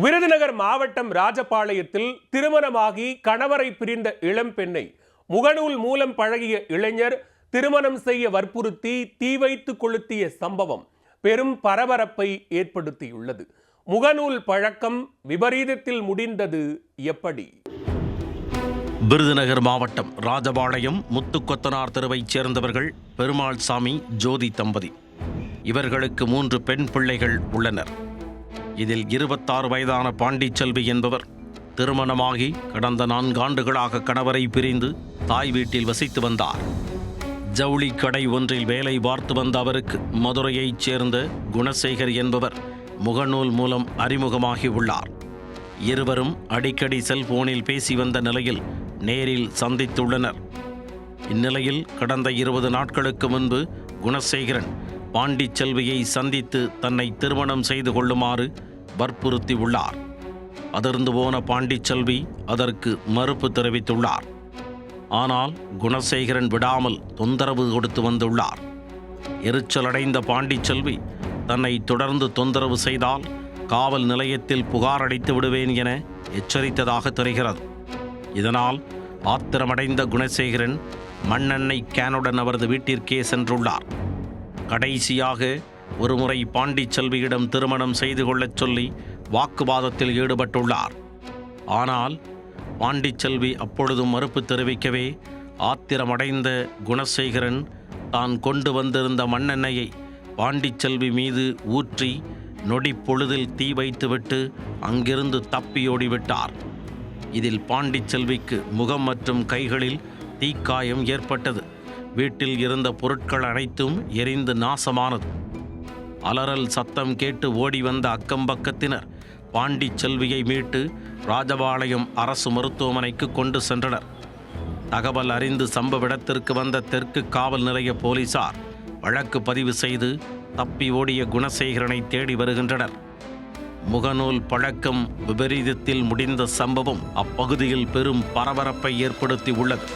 விருதுநகர் மாவட்டம் ராஜபாளையத்தில் திருமணமாகி கணவரை பிரிந்த இளம்பெண்ணை முகநூல் மூலம் பழகிய இளைஞர் திருமணம் செய்ய வற்புறுத்தி தீ வைத்து கொளுத்திய சம்பவம் பெரும் பரபரப்பை ஏற்படுத்தியுள்ளது. முகநூல் பழக்கம் விபரீதத்தில் முடிந்தது எப்படி? விருதுநகர் மாவட்டம் ராஜபாளையம் முத்துக்கொத்தனார் தெருவைச் சேர்ந்தவர்கள் பெருமாள் சாமி ஜோதி தம்பதி. இவர்களுக்கு மூன்று பெண் பிள்ளைகள் உள்ளனர். இதில் இருபத்தாறு வயதான பாண்டிச்செல்வி என்பவர் திருமணமாகி கடந்த நான்காண்டுகளாக கணவரை பிரிந்து தாய் வீட்டில் வசித்து வந்தார். ஜவுளி கடை ஒன்றில் வேலை பார்த்து வந்த அவருக்கு மதுரையைச் சேர்ந்த குணசேகர் என்பவர் முகநூல் மூலம் அறிமுகமாகி உள்ளார். இருவரும் அடிக்கடி செல்போனில் பேசி வந்த நிலையில் நேரில் சந்தித்துள்ளனர். இந்நிலையில் கடந்த இருபது நாட்களுக்கு முன்பு குணசேகரன் பாண்டிச்செல்வியை சந்தித்து தன்னை திருமணம் செய்து கொள்ளுமாறு வற்புறுத்தி உள்ளார் அதிர்ந்து போன பாண்டிச்செல்வி அதற்கு மறுப்பு தெரிவித்துள்ளார். ஆனால் குணசேகரன் விடாமல் தொந்தரவு கொடுத்து வந்துள்ளார். எரிச்சலடைந்த பாண்டிச்செல்வி தன்னை தொடர்ந்து தொந்தரவு செய்தால் காவல் நிலையத்தில் புகார் அளித்து விடுவேன் என எச்சரித்ததாக தெரிகிறது. இதனால் ஆத்திரமடைந்த குணசேகரன் மண்ணெண்ணெய் கேனுடன் அவரது வீட்டிற்கே சென்றுள்ளார். கடைசியாக ஒருமுறை பாண்டிச்செல்வியிடம் திருமணம் செய்து கொள்ளச் சொல்லி வாக்குவாதத்தில் ஈடுபட்டுள்ளார். ஆனால் பாண்டிச்செல்வி அப்பொழுதும் மறுப்பு தெரிவிக்கவே ஆத்திரமடைந்த குணசேகரன் தான் கொண்டு வந்திருந்த மண்ணெண்ணெயை பாண்டிச்செல்வி மீது ஊற்றி நொடி பொழுதில் தீ வைத்துவிட்டு அங்கிருந்து தப்பியோடிவிட்டார் இதில் பாண்டிச்செல்விக்கு முகம் மற்றும் கைகளில் தீக்காயம் ஏற்பட்டது. வீட்டில் இருந்த பொருட்கள் அனைத்தும் எரிந்து நாசமானது. அலறல் சத்தம் கேட்டு ஓடி வந்த அக்கம்பக்கத்தினர் பாண்டிச்செல்வியை மீட்டு ராஜபாளையம் அரசு மருத்துவமனைக்கு கொண்டு சென்றனர். தகவல் அறிந்து சம்பவ இடத்திற்கு வந்த தெற்கு காவல் நிலைய போலீசார் வழக்கு பதிவு செய்து தப்பி ஓடிய குணசேகரனை தேடி வருகின்றனர். முகநூல் பழக்கம் விபரீதத்தில் முடிந்த சம்பவம் அப்பகுதியில் பெரும் பரபரப்பை ஏற்படுத்தி உள்ளது